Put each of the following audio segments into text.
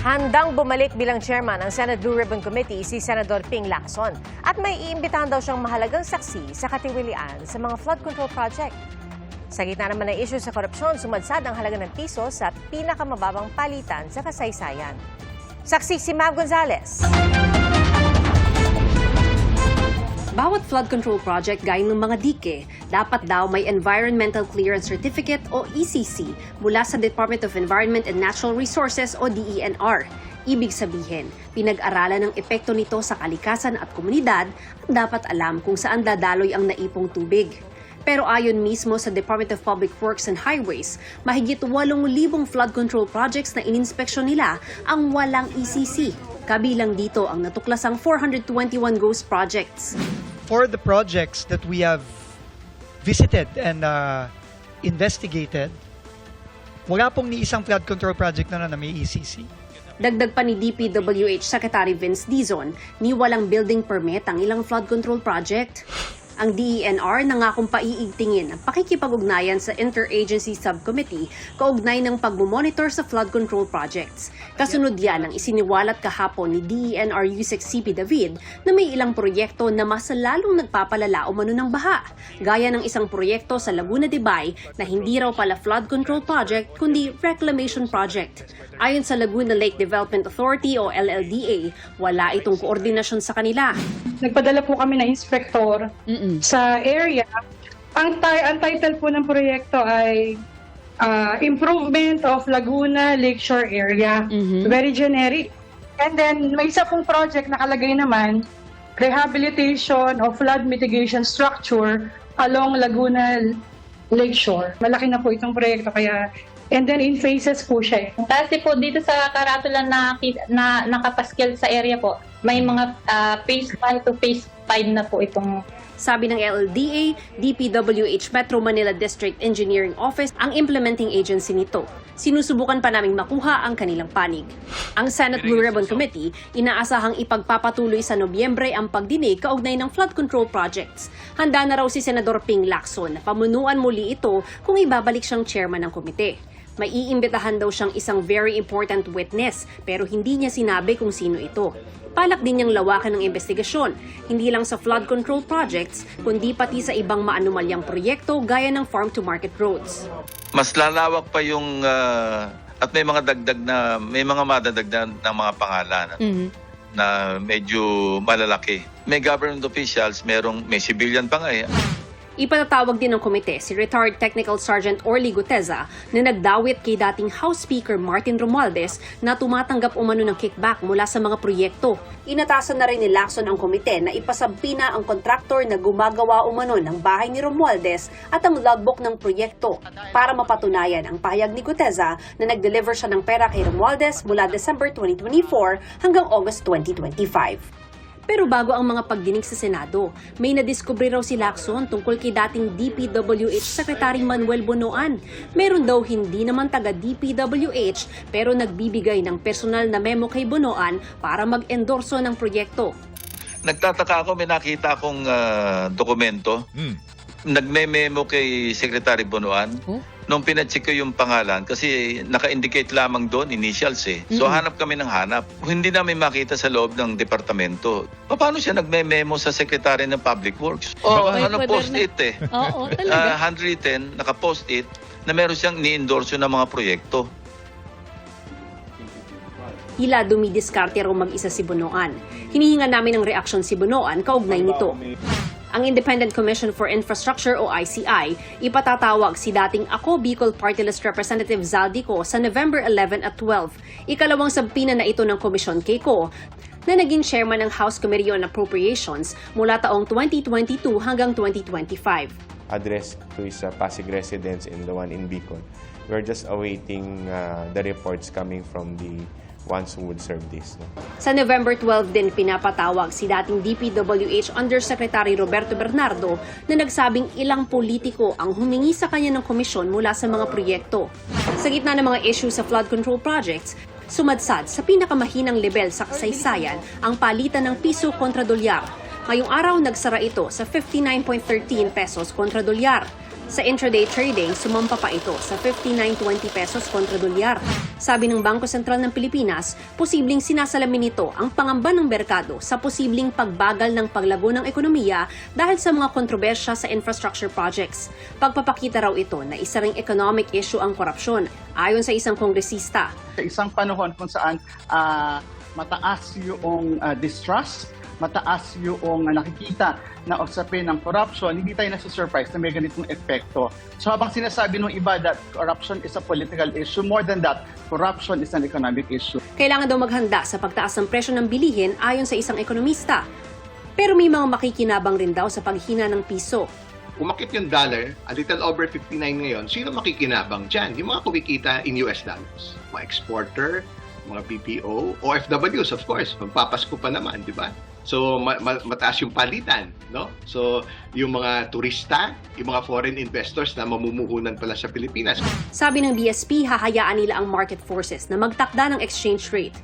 Handang bumalik bilang chairman ng Senate Blue Ribbon Committee si Senador Ping Lacson at may iimbitahan daw siyang mahalagang saksi sa katiwilian sa mga flood control project. Sa gitna naman ng issue sa korupsyon, sumadsad ang halaga ng piso sa pinakamababang palitan sa kasaysayan. Saksi si Mav Gonzalez. Bawat flood control project gaya ng mga dike, dapat daw may Environmental Clearance Certificate o ECC mula sa Department of Environment and Natural Resources o DENR. Ibig sabihin, pinag-aralan ng epekto nito sa kalikasan at komunidad at dapat alam kung saan dadaloy ang naipong tubig. Pero ayon mismo sa Department of Public Works and Highways, mahigit 8,000 flood control projects na ininspeksyon nila ang walang ECC. Kabilang dito ang natuklasang 421 ghost projects. For the projects that we have visited and uh, investigated, wala pong ni isang flood control project na na may ECC. Dagdag pa ni DPWH Secretary Vince Dizon, ni walang building permit ang ilang flood control project. Ang DENR nangakong paiigtingin ang pakikipag-ugnayan sa Interagency Subcommittee kaugnay ng pagmumonitor sa flood control projects. Kasunod yan ang isiniwalat kahapon ni DENR USEC CP David na may ilang proyekto na mas lalong nagpapalala umano ng baha. Gaya ng isang proyekto sa Laguna de Bay na hindi raw pala flood control project kundi reclamation project. Ayon sa Laguna Lake Development Authority o LLDA, wala itong koordinasyon sa kanila. Nagpadala po kami ng inspector sa area. Ang, ti- ang title po ng proyekto ay ah, Improvement of Laguna Lakeshore Area. Very generic. And then, may isa pong project nakalagay naman, Rehabilitation of Flood Mitigation Structure along Laguna Lakeshore. Malaki na po itong proyekto kaya And then in phases po siya. eh. Kasi po dito sa karatula na, na nakapaskil sa area po, may mga ah, phase 1 to phase 5 na po itong Sabi ng LLDA, DPWH Metro Manila District Engineering Office ang implementing agency nito. Sinusubukan pa naming makuha ang kanilang panig. Ang Senate Blue Ribbon Committee inaasahang ipagpapatuloy sa Nobyembre ang pagdinig kaugnay ng flood control projects. Handa na raw si Senador Ping Lacson na pamunuan muli ito kung ibabalik siyang chairman ng komite. May iimbitahan daw siyang isang very important witness pero hindi niya sinabi kung sino ito. Palak din niyang lawakan ng investigasyon, hindi lang sa flood control projects, kundi pati sa ibang maanumalyang proyekto gaya ng farm-to-market roads. mas lalawak pa yung ah, at may mga dagdag na may mga madadagdag ng mga pangalan na medyo malalaki. May government officials, merong may civilian pa nga eh. Ipatatawag din ng komite si retired Technical Sergeant Orly Guteza na nagdawit kay dating House Speaker Martin Romualdez na tumatanggap umano ng kickback mula sa mga proyekto. Inatasan na rin ni Lacson ang komite na ipasampina ang kontraktor na gumagawa umano ng bahay ni Romualdez at ang logbook ng proyekto para mapatunayan ang pahayag ni Guteza na nag-deliver siya ng pera kay Romualdez mula December 2024 hanggang August 2025. Pero bago ang mga pagdinig sa Senado, may nadiskubre raw si Lacson tungkol kay dating DPWH Secretary Manuel Bonoan. Meron daw hindi naman taga DPWH pero nagbibigay ng personal na memo kay Bonoan para mag-endorso ng proyekto. Nagtataka ako, may nakita akong ah, dokumento. Nagme-memo kay Secretary Bonoan. Nung pinacheck ko yung pangalan, kasi naka-indicate lamang doon, initials eh. So hanap kami ng hanap. Hindi namin makita sa loob ng departamento. Paano siya nagme-memo sa Secretary ng Public Works? O ano post-it eh. Oo, Ah, handwritten, naka-post-it, na meron siyang ni-endorse ng mga proyekto. Hila dumidiskarte raw mag-isa si Bonoan. Hinihinga namin ng reaksyon si Bonoan kaugnay nito. Ang Independent Commission for Infrastructure o ICI, ipatatawag si dating Ako Bicol Party List Representative Zaldico sa November 11 at 12. Ikalawang sabpina na ito ng komisyon kay na naging chairman ng House Committee on Appropriations mula taong 2022 hanggang 2025. address to his uh, Pasig residents and the one in Bicol. We're just awaiting uh, the reports coming from the ones who would serve this. no? Sa November 12 din pinapatawag si dating DPWH Undersecretary Roberto Bernardo na nagsabing ilang politiko ang humingi sa kanya ng komisyon mula sa mga proyekto. Sa gitna ng mga issue sa flood control projects, sumadsad sa pinakamahinang level sa kasaysayan ang palitan ng piso kontra dolyar. Ngayong araw nagsara ito sa 59.13 pesos kontra dolyar. Sa intraday trading, sumampa pa ito sa 59.20 pesos kontra dolyar. Sabi ng Bangko Sentral ng Pilipinas, posibleng sinasalamin nito ang pangamba ng merkado sa posibleng pagbagal ng paglago ng ekonomiya dahil sa mga kontrobersya sa infrastructure projects. Pagpapakita raw ito na isa ring economic issue ang korupsyon, ayon sa isang kongresista. sa isang panahon kung saan ah, mataas yung ah, distrust, mataas yung nakikita na usapin ng corruption, hindi tayo nasa-surprise na may ganitong epekto. So habang sinasabi ng iba that corruption is a political issue, more than that, corruption is an economic issue. Kailangan daw maghanda sa pagtaas ng presyo ng bilihin ayon sa isang ekonomista. Pero may mga makikinabang rin daw sa paghina ng piso. umakit yung dollar, a little over 59 ngayon, sino makikinabang dyan? Yung mga kumikita in US dollars. Mga exporter, mga BPO, OFWs of course, magpapasko pa naman, di ba? So, ma- ma- mataas yung palitan, no? So, yung mga turista, yung mga foreign investors na mamumuhunan pala sa Pilipinas, Sabi ng BSP, hahayaan nila ang market forces na magtakda ng exchange rate.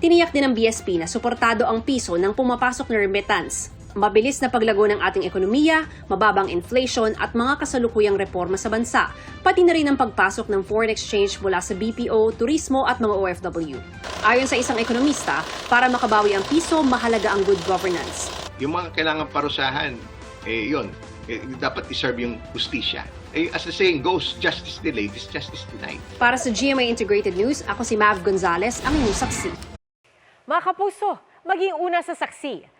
Tiniyak din ng BSP na suportado ang piso ng pumapasok na remittance. Mabilis na paglago ng ating ekonomiya, mababang inflation at mga kasalukuyang reforma sa bansa, pati na rin ang pagpasok ng foreign exchange mula sa BPO, turismo at mga OFW. Ayon sa isang ekonomista, para makabawi ang piso, mahalaga ang good governance. yung mga kailangan parusahan, eh, yun, eh, dapat iserve yung justisya. Eh, as the saying goes, justice delayed is justice denied. Para sa GMA Integrated News, ako si Mav Gonzalez, ang inyong saksi. Mga kapuso, maging una sa saksi.